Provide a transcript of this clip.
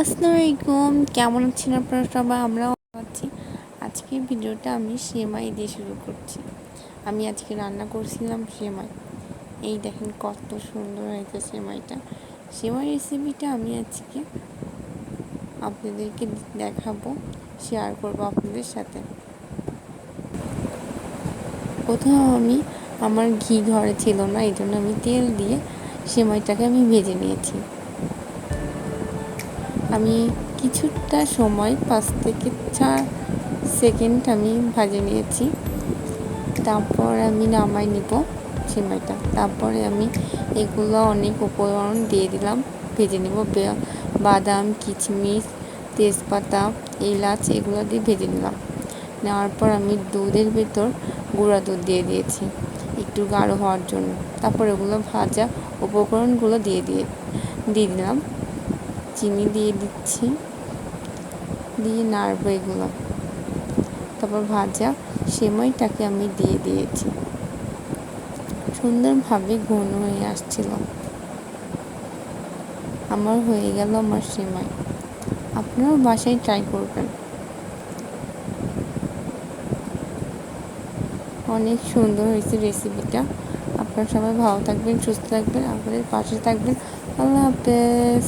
আসসালামু আলাইকুম। কেমন আছেন আপনারা সবাই? আমরাও আছি। আজকের ভিডিওটা আমি সেমাই দিয়ে শুরু করছি। আমি আজকে রান্না করছিলাম সেমাই। এই দেখেন কত সুন্দর হয়েছে সেমাইটা। সেমাই রেসিপিটা আমি আজকে আপনাদেরকে দেখাবো শেয়ার করব আপনাদের সাথে। কোথাও আমি, আমার ঘি ঘরে ছিল না এই জন্য আমি তেল দিয়ে সেমাইটাকে আমি ভেজে নিয়েছি। আমি কিছুটা সময়, পাঁচ থেকে চার সেকেন্ড আমি ভাজে নিয়েছি। তারপর আমি নামাই নিব সিমাইটা। তারপরে আমি এগুলো অনেক উপকরণ দিয়ে দিলাম, ভেজে নেব। বাদাম, কিচমিচ, তেজপাতা, এলাচ এগুলো দিয়ে ভেজে নিলাম। নেওয়ার পর আমি দুধের ভেতর গুঁড়া দুধ দিয়ে দিয়েছি, একটু গাঢ় হওয়ার জন্য। তারপর এগুলো ভাজা উপকরণগুলো দিয়ে দিয়ে দিয়ে দিলাম। চিনি দিয়ে দিচ্ছি। দিয়ে নাড়বো এগুলো। তারপর ভাজা সেমাইটাকে আমি দিয়ে দিয়েছি। সুন্দরভাবে ঘন হয়ে আসছিল। আমার হয়ে গেল আমার সেমাই। আপনারাও বাসায় ট্রাই করবেন। অনেক সুন্দর হয়েছে রেসিপিটা আপনারা সবাই ভালো থাকবেন, সুস্থ থাকবেন আপনাদের পাশে থাকবেন। আল্লাহ হাফেজ।